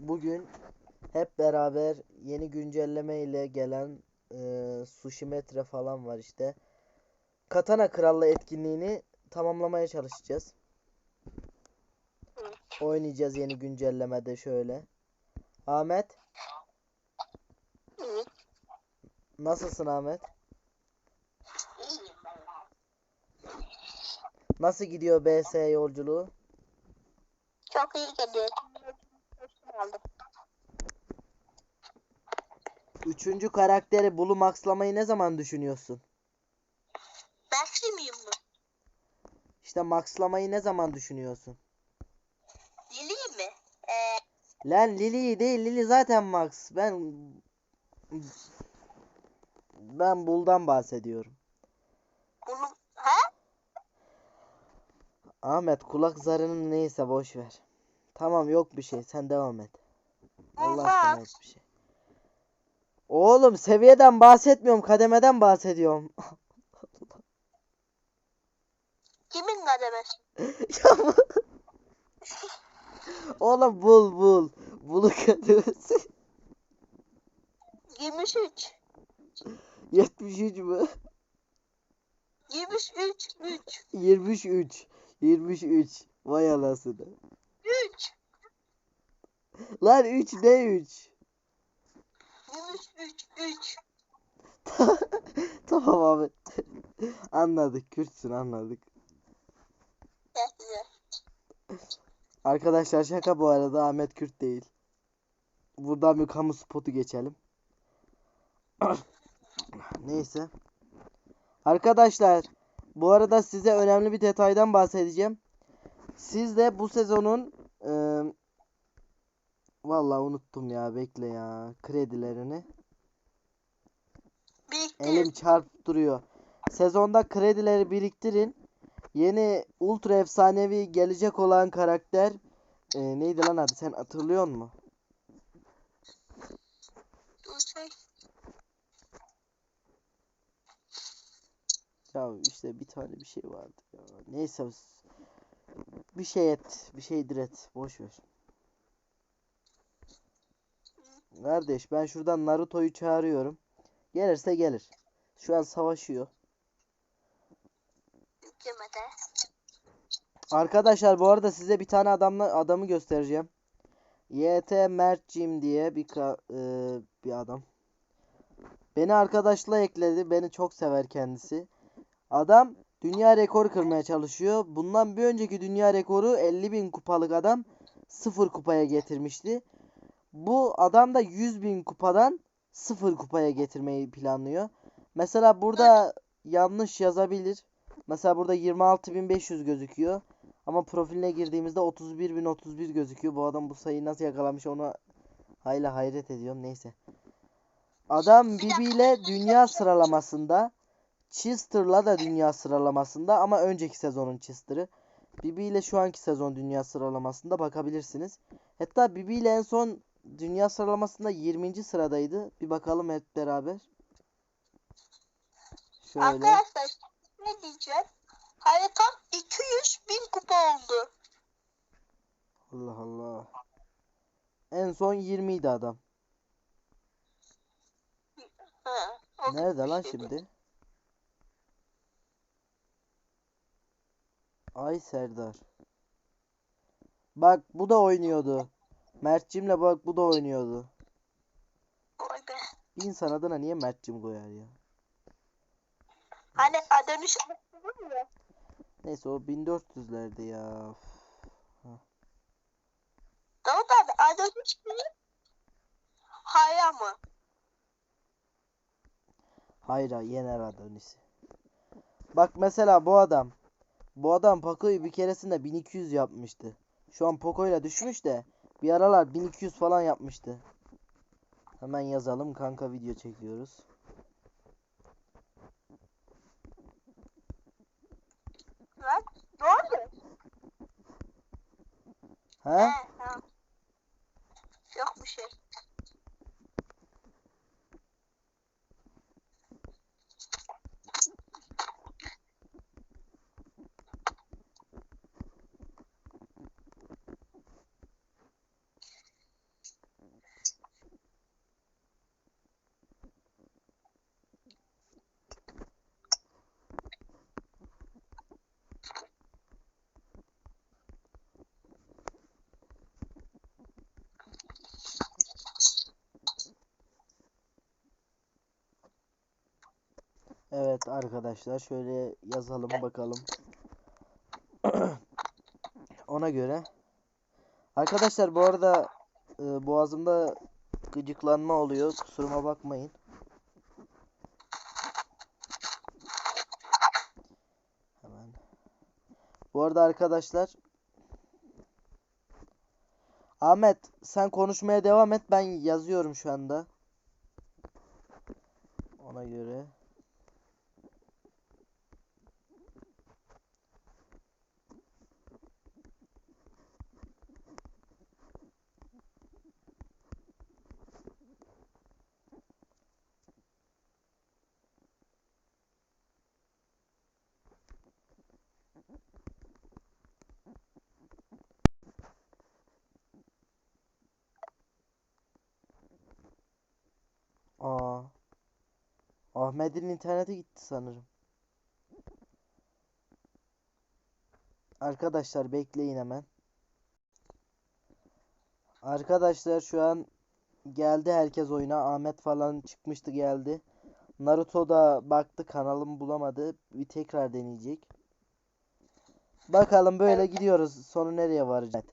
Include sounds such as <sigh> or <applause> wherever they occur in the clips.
Bugün hep beraber yeni güncelleme ile gelen e, sushi metre falan var işte. Katana Krallığı etkinliğini tamamlamaya çalışacağız. Oynayacağız yeni güncellemede şöyle. Ahmet, nasılsın Ahmet? Nasıl gidiyor BS yolculuğu? Çok iyi geliyor. aldım. Üçüncü karakteri bulu maxlamayı ne zaman düşünüyorsun? Miyim mi? İşte maxlamayı ne zaman düşünüyorsun? Dileyim mi? Ee, Lan Lily değil Lily zaten Max. Ben ben Bull'dan bahsediyorum. bunu... Ha? Ahmet kulak zarının neyse boş ver. Tamam yok bir şey sen devam et. Allah aşkına yok bir şey. Oğlum seviyeden bahsetmiyorum kademeden bahsediyorum. <laughs> Kimin kademesi? <laughs> Ya bu- Oğlum bul bul. Bulu kademesi. 23. 73 mü? 23. 3. 23. 23. Vay anasını. 3. Lan 3 ne 3? 23. 3. Tamam abi. anladık. Kürtsün anladık. Arkadaşlar şaka bu arada Ahmet Kürt değil. Buradan bir kamu spotu geçelim. <clears throat> Neyse. Arkadaşlar bu arada size önemli bir detaydan bahsedeceğim. Siz de bu sezonun eee Vallahi unuttum ya bekle ya kredilerini. Biriktir. Elim çarpıp duruyor. Sezonda kredileri biriktirin. Yeni ultra efsanevi gelecek olan karakter e, neydi lan adı sen hatırlıyor musun? Dur şey. Ya işte bir tane bir şey vardı ya. Neyse bir şey et, bir şeydir et. Boş ver. Kardeş ben şuradan Naruto'yu çağırıyorum. Gelirse gelir. Şu an savaşıyor. Yüklemede. Arkadaşlar bu arada size bir tane adamla adamı göstereceğim. YT Mertcim diye bir ka- e, bir adam. Beni arkadaşla ekledi. Beni çok sever kendisi. Adam dünya rekoru kırmaya çalışıyor. Bundan bir önceki dünya rekoru 50.000 kupalık adam 0 kupaya getirmişti. Bu adam da 100.000 kupadan 0 kupaya getirmeyi planlıyor. Mesela burada yanlış yazabilir. Mesela burada 26.500 gözüküyor. Ama profiline girdiğimizde 31.031 gözüküyor. Bu adam bu sayıyı nasıl yakalamış ona hayla hayret ediyorum. Neyse. Adam Bibi ile dünya sıralamasında. Chester'la da dünya sıralamasında ama önceki sezonun Chester'ı. Bibi ile şu anki sezon dünya sıralamasında bakabilirsiniz. Hatta Bibi ile en son dünya sıralamasında 20. sıradaydı. Bir bakalım hep beraber. Şöyle. Arkadaşlar ne diyeceğim? Haritam 200 bin kupa oldu. Allah Allah. En son 20 idi adam. Ha, Nerede lan şimdi? Ay Serdar. Bak bu da oynuyordu. Mertcim'le bak bu da oynuyordu. Vay be. İnsan adına niye Mertcim koyar ya? Hani Adonis ya. Neyse o 1400'lerde ya. Davut abi Adonis mi? Haya mı? Hayra yener Adonis'i. Bak mesela bu adam. Bu adam Poco'yu bir keresinde 1200 yapmıştı. Şu an Poco'yla düşmüş de bir aralar 1200 falan yapmıştı. Hemen yazalım kanka video çekiyoruz. Lan ne oldu? He? He, tamam. Yok bir şey. Evet arkadaşlar şöyle yazalım bakalım. <clears throat> Ona göre. Arkadaşlar bu arada e, boğazımda gıcıklanma oluyor. Kusuruma bakmayın. Bu arada arkadaşlar Ahmet sen konuşmaya devam et ben yazıyorum şu anda. Ona göre. Aa. Ahmet'in interneti gitti sanırım. Arkadaşlar bekleyin hemen. Arkadaşlar şu an geldi herkes oyuna. Ahmet falan çıkmıştı geldi. Naruto da baktı kanalımı bulamadı. Bir tekrar deneyecek. Bakalım böyle gidiyoruz. Sonu nereye varacak?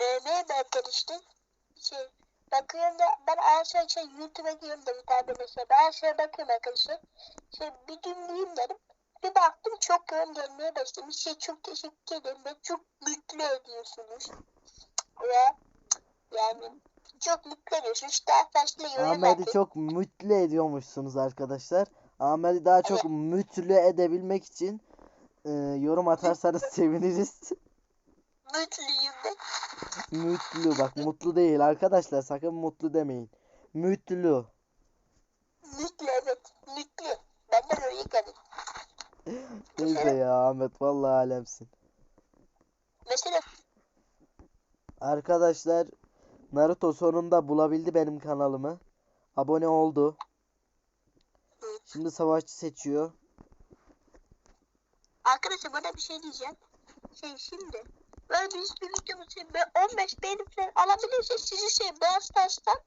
Ee, neye ben işte? Şey, bakıyorum da ben her şey, şey YouTube'a giriyorum da bir tane mesela. Ben her şeye bakıyorum arkadaşlar. Şey, bir dinleyeyim dedim. Bir baktım çok yorum gelmeye başlamış. Şey, çok teşekkür ederim. Beni çok mutlu ediyorsunuz. Ve yani çok mutlu ediyorsunuz. İşte arkadaşlar yorum Ahmet'i çok mutlu ediyormuşsunuz arkadaşlar. Ahmet'i daha çok mutlu edebilmek için e, yorum atarsanız <laughs> seviniriz. Mutluyum ben. Mutlu bak mutlu değil arkadaşlar sakın mutlu demeyin. Mutlu. Mutlu evet. Mutlu. Benden öyle gelin. Neyse ya Ahmet vallahi alemsin. Mesela Arkadaşlar Naruto sonunda bulabildi benim kanalımı. Abone oldu. Şimdi savaşçı seçiyor. Arkadaşlar bana bir şey diyeceğim. Şey şimdi böyle bir videomuz şey, böyle 15 beğeni falan alabilirsek sizi şey Brawl Stars'tan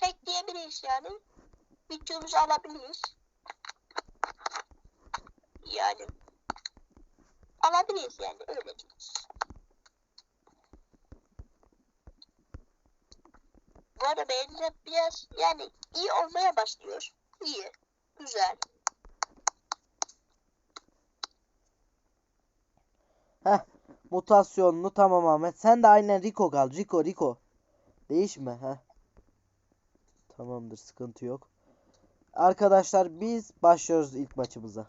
hackleyebiliriz yani. Videomuzu alabiliriz. Yani alabiliriz yani öyle diyeyim. Bu arada beğeniler biraz yani iyi olmaya başlıyor. İyi. Güzel. Mutasyonlu tamam Ahmet. Sen de aynen Rico kal. Rico Rico. Değişme heh. Tamamdır sıkıntı yok. Arkadaşlar biz başlıyoruz ilk maçımıza.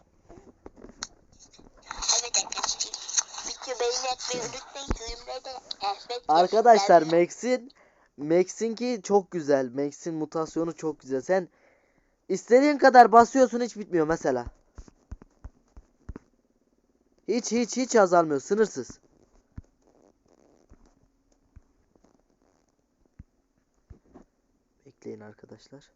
Arkadaşlar. Yazın. Max'in Max'inki çok güzel. Max'in mutasyonu çok güzel. Sen istediğin kadar basıyorsun hiç bitmiyor mesela. Hiç hiç hiç azalmıyor. Sınırsız. Bekleyin arkadaşlar.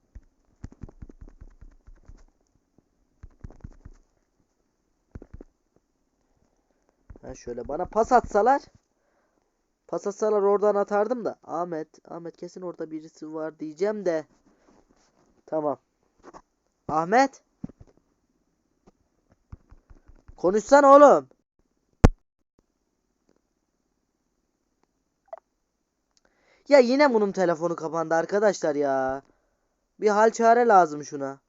Ha şöyle bana pas atsalar Pas atsalar oradan atardım da. Ahmet, Ahmet kesin orada birisi var diyeceğim de. Tamam. Ahmet. Konuşsana oğlum. Ya yine bunun telefonu kapandı arkadaşlar ya. Bir hal çare lazım şuna.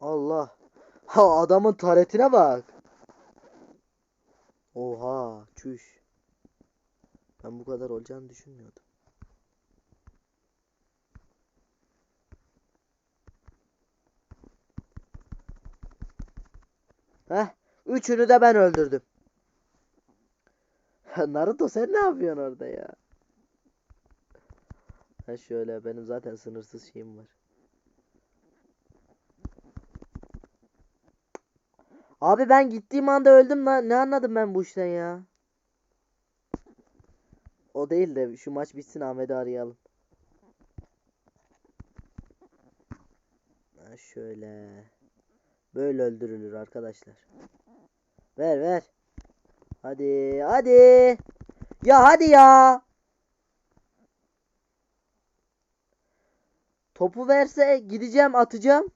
Allah. Ha adamın taretine bak. Oha, çüş. Ben bu kadar olacağını düşünmüyordum. Heh, üçünü de ben öldürdüm. <laughs> Naruto sen ne yapıyorsun orada ya? Ha şöyle benim zaten sınırsız şeyim var. Abi ben gittiğim anda öldüm lan. Ne anladım ben bu işten ya? O değil de şu maç bitsin Ahmet'i arayalım. Ha şöyle. Böyle öldürülür arkadaşlar. Ver ver. Hadi hadi. Ya hadi ya. Topu verse gideceğim atacağım.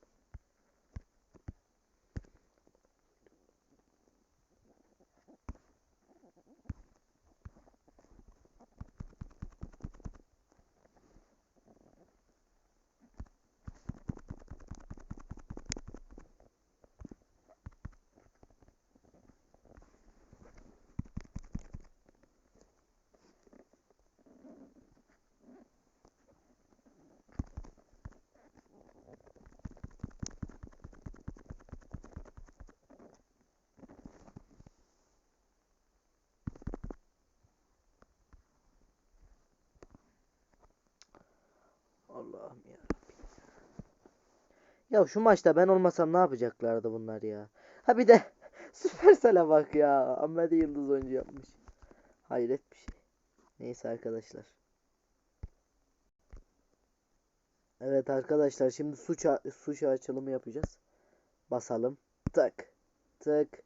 Allah'ım ya. Ya şu maçta ben olmasam ne yapacaklardı bunlar ya? Ha bir de <laughs> Süpersel'e bak ya. Ahmet Yıldız oyuncu yapmış. Hayret bir şey. Neyse arkadaşlar. Evet arkadaşlar şimdi suç suç açılımı yapacağız. Basalım. Tık. Tık.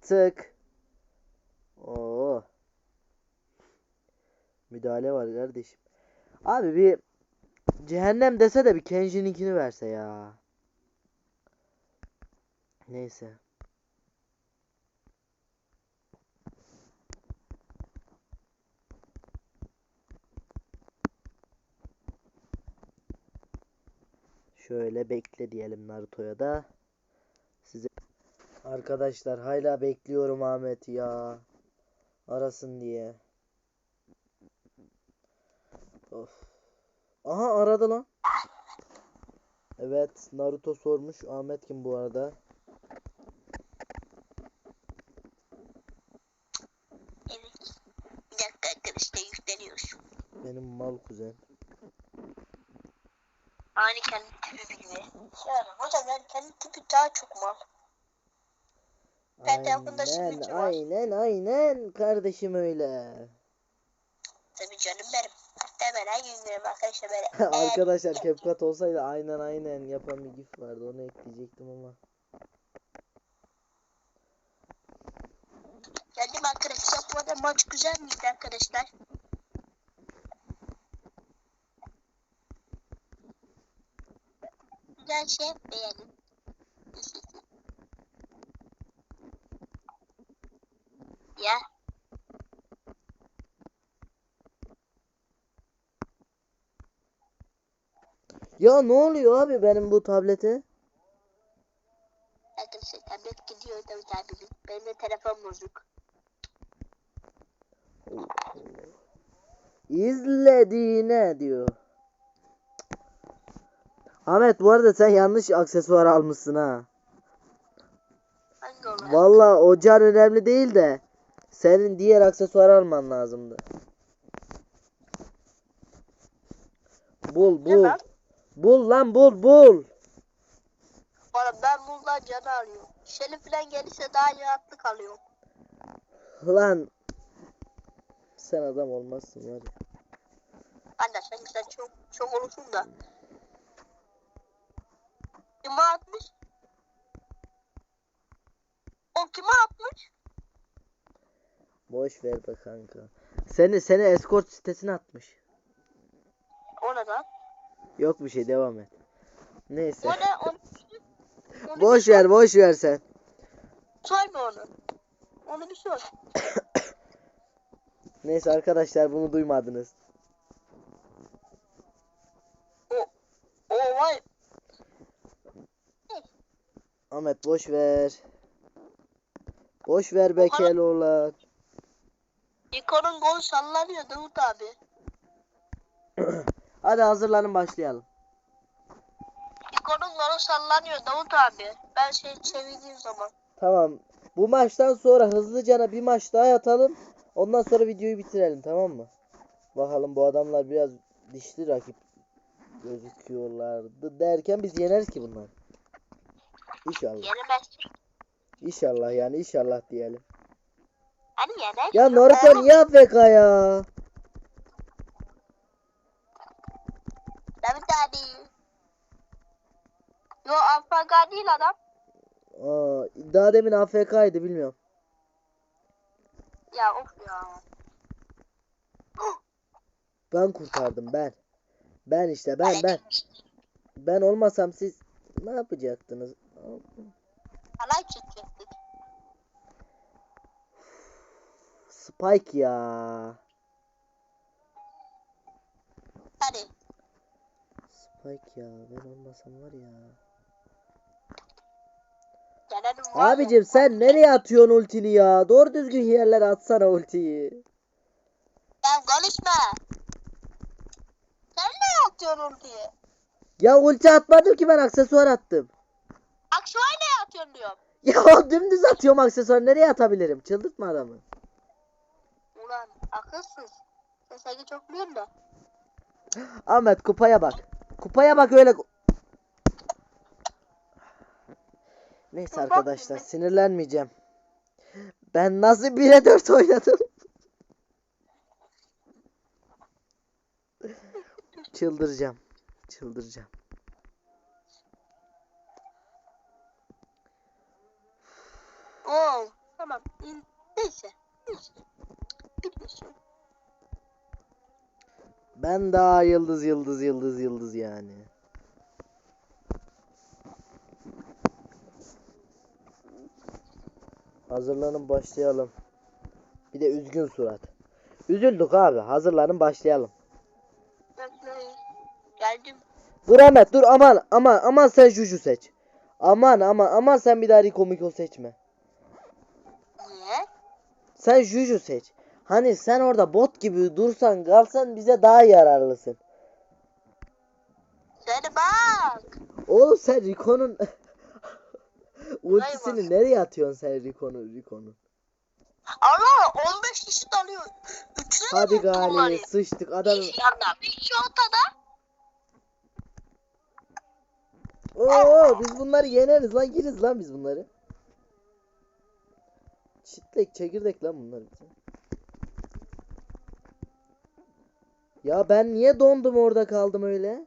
Tık. Oo. Müdahale var kardeşim. Abi bir cehennem dese de bir Kenji'ninkini verse ya. Neyse. Şöyle bekle diyelim Naruto'ya da. Size Arkadaşlar hala bekliyorum Ahmet ya. Arasın diye. Of. Aha aradı lan. Evet Naruto sormuş. Ahmet kim bu arada? Evet. Bir dakika arkadaşlar yükleniyor. Benim mal kuzen. Aynı kendi tipi gibi. Yani hocam kendi tipi daha çok mal. Ben de yakında Aynen aynen aynen kardeşim öyle. Tabii canım benim. Gün görüyorum arkadaşlar böyle. <laughs> Arkadaşlar <laughs> CapCut olsaydı aynen aynen yapan bir gif vardı onu ekleyecektim ama. Geldim arkadaşlar bu arada maç güzel miydi arkadaşlar? Güzel şey beğendim. ya Ya ne oluyor abi benim bu tablete? arkadaşlar tablet gidiyor da tabii. Benim de telefon bozuk. İzlediğine diyor. Ahmet bu arada sen yanlış aksesuar almışsın ha. Valla o car önemli değil de senin diğer aksesuar alman lazımdı. Bul Ne bul. lan? Bul lan bul bul. Oğlum ben bundan canı alıyorum. Şeli falan gelirse daha rahatlık alıyorum. Lan sen adam olmazsın var ya. Anne sen güzel çok çok olursun da. Kime atmış? O kime atmış? Boş ver be kanka. Seni seni escort sitesine atmış. Yok bir şey devam et. Neyse. O ne? O, onu Boş ver boş ver sen. Sorma onu. Onu bir sor. <coughs> Neyse arkadaşlar bunu duymadınız. O, o vay. Ahmet boş ver. Boş ver be. Keloğlan. İkonun gol sallanıyor Davut abi. <coughs> Hadi hazırlanın başlayalım. Gol sallanıyor Davut abi. Ben şey çevirdiğim zaman. Tamam. Bu maçtan sonra hızlıcana bir maç daha atalım. Ondan sonra videoyu bitirelim tamam mı? Bakalım bu adamlar biraz dişli rakip gözüküyorlardı derken biz yeneriz ki bunları. İnşallah. Yenemezsin. İnşallah yani inşallah diyelim. Hani yener? Ya Naruto niye AFK ya? Davut abi. Yo Alfaga değil adam. Aa, daha demin AFK'ydı bilmiyorum. Ya of ya. <gasps> Ben kurtardım ben. Ben işte ben ben. Ben olmasam siz ne yapacaktınız? Halay çekecektik. Spike ya. Hadi. Spike ya. Ben olmasam var ya. Gelelim. Abicim sen nereye atıyorsun ultini ya? Doğru düzgün yerlere atsana ultiyi. Ya konuşma. Sen ne atıyorsun diye. Ya ulti atmadım ki ben aksesuar attım. Akşam ne atıyorsun diyorum. <laughs> Ya dümdüz atıyorum aksesuar. Nereye atabilirim? Çıldırtma adamı. Ulan akılsız. Sen sanki çok biliyorsun da. <gasps> Ahmet kupaya bak. Kupaya bak öyle. Neyse arkadaşlar sinirlenmeyeceğim. Ben nasıl 1'e 4 oynadım? <laughs> Çıldıracağım. Çıldıracağım. Oo. Tamam. Neyse. Neyse. Bitmiş. Ben daha yıldız yıldız yıldız yıldız yani. Hazırlanın başlayalım. Bir de üzgün surat. Üzüldük abi. Hazırlanın başlayalım. Geldim. Dur Ahmet dur aman aman aman sen Juju seç. Aman aman aman sen bir daha Rico Miko seçme. Niye? Sen Juju seç. Hani sen orada bot gibi dursan kalsan bize daha yararlısın. Seni bak. Oğlum sen Rico'nun <laughs> ultisini nereye atıyorsun sen Rico'nun Rico'nun? Allah 15 kişi dalıyor. Üçüne Hadi kullanıyor? sıçtık adam. Bir yanda bir ortada. Oo biz bunları yeneriz lan yeriz lan biz bunları. Çitlek çekirdek lan bunlar bize. Ya ben niye dondum orada kaldım öyle?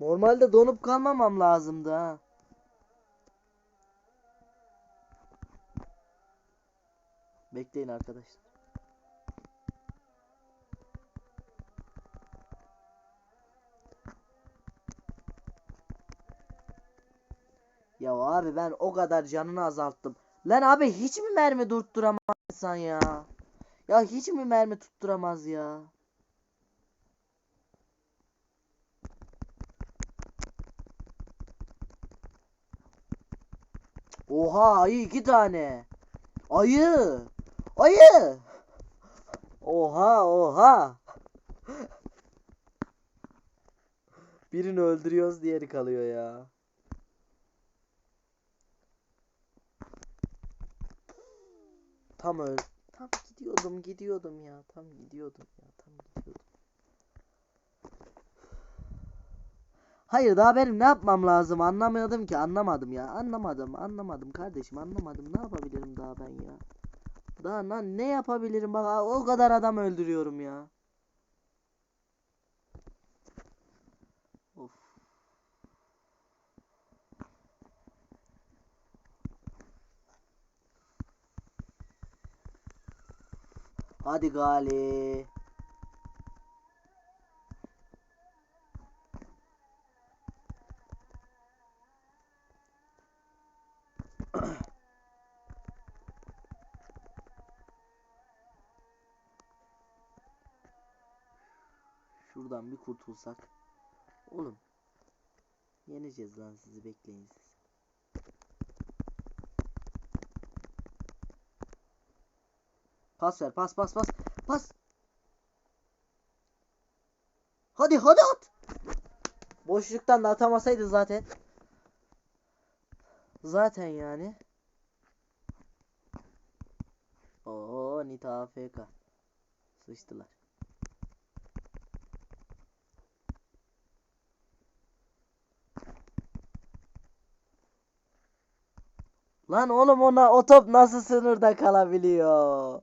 Normalde donup kalmamam lazımdı ha. Bekleyin arkadaşlar. Ya abi ben o kadar canını azalttım. Lan abi hiç mi mermi durduramaz insan ya? Ya hiç mi mermi tutturamaz ya? Oha ayı iki tane. Ayı. Ayı. Oha oha. Birini öldürüyoruz diğeri kalıyor ya. Tam öl. Tam gidiyordum gidiyordum ya. Tam gidiyordum ya. Tam gidiyordum. Hayır daha benim ne yapmam lazım anlamadım ki anlamadım ya anlamadım anlamadım kardeşim anlamadım ne yapabilirim daha ben ya daha lan ne yapabilirim bak o kadar adam öldürüyorum ya hadi gali Şuradan bir kurtulsak. Oğlum. Yeneceğiz lan sizi bekleyin siz. Pas ver pas pas pas. Pas. Hadi hadi at. Boşluktan da atamasaydı zaten. Zaten yani. Oo Nita AFK. Sıçtılar. Lan oğlum ona o top nasıl sınırda kalabiliyor?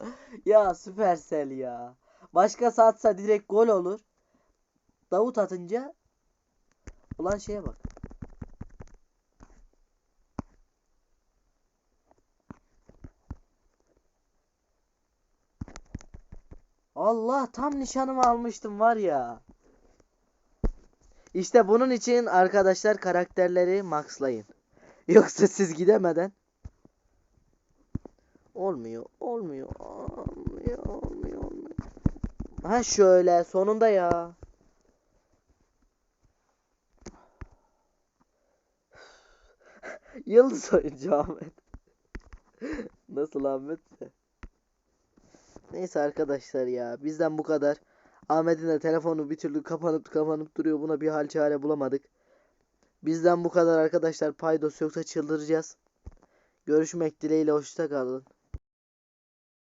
<laughs> ya Süpersel ya. Başkası atsa direkt gol olur. Davut atınca ulan şeye bak. Allah tam nişanımı almıştım var ya. İşte bunun için arkadaşlar karakterleri maxlayın. Yoksa siz gidemeden olmuyor, olmuyor, olmuyor, olmuyor, olmuyor. Ha şöyle sonunda ya. <laughs> Yıldız oyuncu Ahmet. <laughs> Nasıl Ahmetse? Neyse arkadaşlar ya bizden bu kadar. Ahmet'in de telefonu bir türlü kapanıp kapanıp duruyor. Buna bir hal çare bulamadık. Bizden bu kadar arkadaşlar. Paydos yoksa çıldıracağız. Görüşmek dileğiyle hoşça kalın.